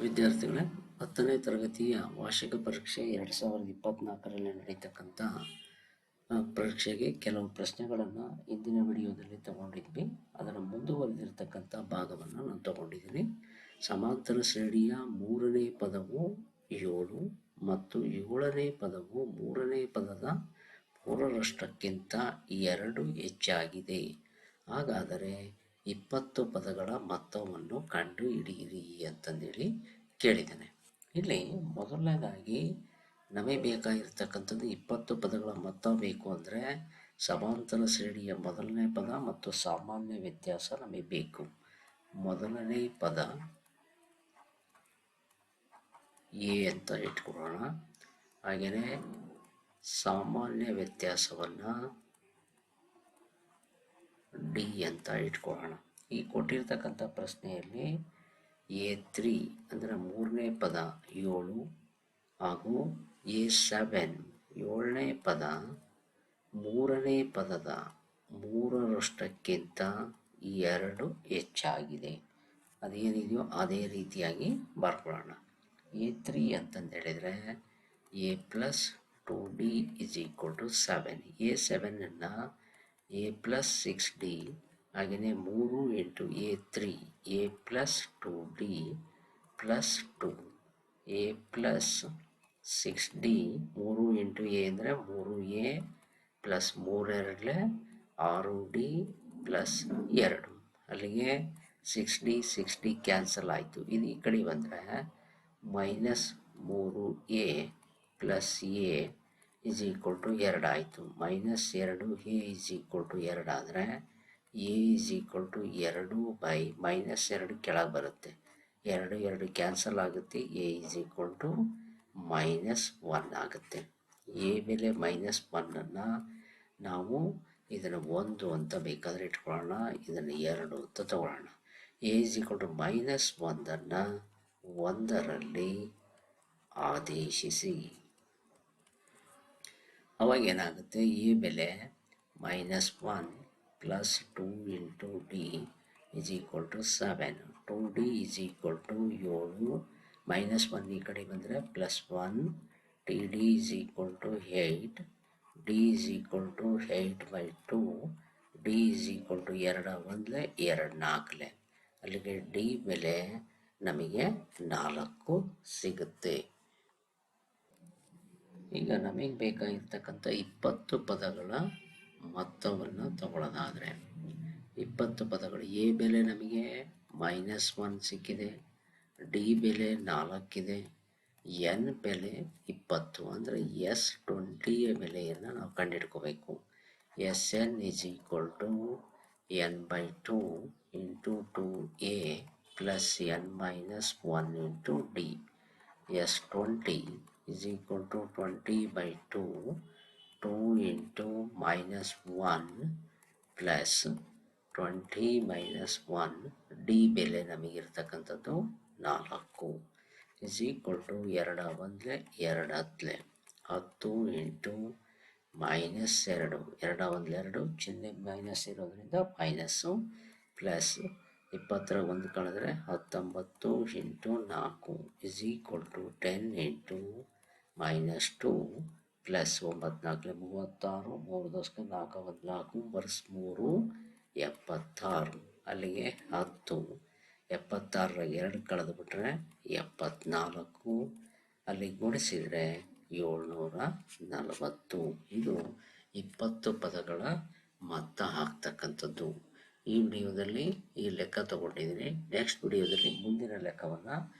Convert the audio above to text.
ವಿದ್ಯಾರ್ಥಿಗಳೇ, ಹತ್ತನೇ ತರಗತಿಯ ವಾರ್ಷಿಕ ಪರೀಕ್ಷೆ ಎರಡು ಸಾವಿರದ ಇಪ್ಪತ್ತ್ನಾಲ್ಕರಲ್ಲಿ ನಡೀತಕ್ಕಂಥ ಪರೀಕ್ಷೆಗೆ ಕೆಲವು ಪ್ರಶ್ನೆಗಳನ್ನು ಇಂದಿನ ವಿಡಿಯೋದಲ್ಲಿ ತಗೊಂಡಿದ್ವಿ. ಅದರ ಮುಂದುವರೆದಿರ್ತಕ್ಕಂಥ ಭಾಗವನ್ನು ನಾನು ತಗೊಂಡಿದ್ದೀನಿ. ಸಮಾಂತರ ಶ್ರೇಣಿಯ ಮೂರನೇ ಪದವು ಏಳು ಮತ್ತು ಏಳನೇ ಪದವು ಮೂರನೇ ಪದದ ಮೂರರಷ್ಟಕ್ಕಿಂತ ಎರಡು ಹೆಚ್ಚಾಗಿದೆ. ಹಾಗಾದರೆ ಇಪ್ಪತ್ತು ಪದಗಳ ಮೊತ್ತವನ್ನು ಕಂಡು ಹಿಡಿಯಿರಿ ಅಂತಂದೇಳಿ ಕೇಳಿದ್ದೇನೆ. ಇಲ್ಲಿ ಮೊದಲನೇದಾಗಿ ನಮಗೆ ಬೇಕಾಗಿರ್ತಕ್ಕಂಥದ್ದು ಇಪ್ಪತ್ತು ಪದಗಳ ಮೊತ್ತ ಬೇಕು ಅಂದರೆ ಸಮಾಂತರ ಶ್ರೇಣಿಯ ಮೊದಲನೇ ಪದ ಮತ್ತು ಸಾಮಾನ್ಯ ವ್ಯತ್ಯಾಸ ನಮಗೆ ಬೇಕು. ಮೊದಲನೇ ಪದ ಎ ಅಂತ ಇಟ್ಕೊಳ್ಳೋಣ. ಹಾಗೆಯೇ ಸಾಮಾನ್ಯ ವ್ಯತ್ಯಾಸವನ್ನು ಡಿ ಅಂತ ಇಟ್ಕೊಳ್ಳೋಣ. ಈ ಕೊಟ್ಟಿರ್ತಕ್ಕಂಥ ಪ್ರಶ್ನೆಯಲ್ಲಿ ಎ ತ್ರೀ ಅಂದರೆ ಮೂರನೇ ಪದ ಏಳು ಹಾಗೂ ಎ ಸೆವೆನ್ ಏಳನೇ ಪದ ಮೂರನೇ ಪದದ ಮೂರರಷ್ಟಕ್ಕಿಂತ ಎರಡು ಹೆಚ್ಚಾಗಿದೆ. ಅದೇನಿದೆಯೋ ಅದೇ ರೀತಿಯಾಗಿ ಬರ್ಕೊಳ್ಳೋಣ. ಎ ತ್ರೀ ಅಂತಂದು ಹೇಳಿದರೆ A plus two D is equal to seven. A ಸೆವೆನನ್ನು A plus six D ಹಾಗೆಯೇ ಮೂರು into A three A plus two D plus two A plus six D ಮೂರು ಇಂಟು ಎ ಅಂದರೆ ಮೂರು ಎ ಪ್ಲಸ್ ಮೂರೆರಡಲೆ ಆರು D plus ಎರಡು. ಅಲ್ಲಿಗೆ six D six D cancel ಆಯಿತು. ಇದು ಈ ಕಡೆ ಬಂದರೆ ಮೈನಸ್ ಮೂರು A plus A is equal to ಎರಡು ಆಯಿತು. ಮೈನಸ್ ಎರಡು ಎ ಈಸ್ ಈಕ್ವಲ್ ಟು ಎರಡು ಆದರೆ ಎ ಈಸ್ ಈಕ್ವಲ್ ಟು ಎರಡು ಬೈ ಮೈನಸ್ ಎರಡು ಕೆಳಗೆ ಬರುತ್ತೆ. ಎರಡು ಎರಡು ಕ್ಯಾನ್ಸಲ್ ಆಗುತ್ತೆ. A is equal to minus one ಆಗುತ್ತೆ. ಎ ಮೇಲೆ ಮೈನಸ್ ಒನ್ನನ್ನು ನಾವು ಇದನ್ನು ಒಂದು ಅಂತ ಬೇಕಾದರೆ ಇಟ್ಕೊಳ್ಳೋಣ. ಇದನ್ನು ಎರಡು ಅಂತ ತಗೊಳ್ಳೋಣ. A is equal to minus ಒಂದನ್ನು ಒಂದರಲ್ಲಿ ಆದೇಶಿಸಿ. ಅವಾಗ ಏನಾಗುತ್ತೆ, ಈ ಬೆಲೆ minus one plus two into D is equal to seven two D is equal to ಏಳು. ಮೈನಸ್ ಒನ್ ಈ ಕಡೆ ಬಂದರೆ plus one T D is equal to eight D is equal to eight by two D is equal to ಎರಡು ಒಂದಲೇ ಎರಡು ನಾಲ್ಕಲೆ. ಅಲ್ಲಿಗೆ D ಬೆಲೆ ನಮಗೆ ನಾಲ್ಕು ಸಿಗುತ್ತೆ. ಈಗ ನಮಗೆ ಬೇಕಾಗಿರ್ತಕ್ಕಂಥ ಇಪ್ಪತ್ತು ಪದಗಳ ಮೊತ್ತವನ್ನು ತಗೊಳ್ಳೋದಾದರೆ ಇಪ್ಪತ್ತು ಪದಗಳು ಎ ಬೆಲೆ ನಮಗೆ, ಮೈನಸ್ ಒನ್ ಸಿಕ್ಕಿದೆ, ಡಿ ಬೆಲೆ ನಾಲ್ಕಿದೆ, ಎನ್ ಬೆಲೆ ಇಪ್ಪತ್ತು. ಅಂದರೆ ಎಸ್ ಟ್ವೆಂಟಿಯ ಬೆಲೆಯನ್ನು ನಾವು ಕಂಡುಹಿಡ್ಕೋಬೇಕು S N is equal to N by two into two A plus N minus one into D. S twenty is equal to 20 by 2 2 into minus 1 plus 20 minus 1 D ಬೆಲೆ ನಮಗಿರ್ತಕ್ಕಂಥದ್ದು ನಾಲ್ಕು. ಇಸ್ ಈಕ್ವಲ್ ಟು ಎರಡು ಒಂದಲೆ ಎರಡು ಹತ್ತಲೆ ಹತ್ತು ಎಂಟು minus ಎರಡು. ಎರಡು ಒಂದಲೆ ಎರಡು, ಚಿಹ್ನೆ ಮೈನಸ್ ಇರೋದ್ರಿಂದ ಮೈನಸ್ಸು ಪ್ಲಸ್ ಇಪ್ಪತ್ತರ ಒಂದು ಕಳೆದ್ರೆ ಹತ್ತೊಂಬತ್ತು ಇಂಟು ನಾಲ್ಕು. Is equal to ten into minus two plus ಒಂಬತ್ತು ನಾಲ್ಕಲೆ ಮೂವತ್ತಾರು, ಮೂರು ದಶಕ ನಾಲ್ಕು ಒಂದು ನಾಲ್ಕು ಮೂರು, ಎಪ್ಪತ್ತಾರು. ಅಲ್ಲಿಗೆ ಹತ್ತು. ಎಪ್ಪತ್ತಾರರ ಎರಡು ಕಳೆದು ಬಿಟ್ರೆ ಎಪ್ಪತ್ನಾಲ್ಕು. ಅಲ್ಲಿ ಗುಣಿಸಿದರೆ ಏಳ್ನೂರ ನಲವತ್ತು. ಇದು ಇಪ್ಪತ್ತು ಪದಗಳ ಮತ್ತ ಹಾಕ್ತಕ್ಕಂಥದ್ದು ಈ ವಿಡಿಯೋದಲ್ಲಿ ಈ ಲೆಕ್ಕ ತಗೊಂಡಿದ್ದೀನಿ. ನೆಕ್ಸ್ಟ್ ವಿಡಿಯೋದಲ್ಲಿ ಮುಂದಿನ ಲೆಕ್ಕವನ್ನು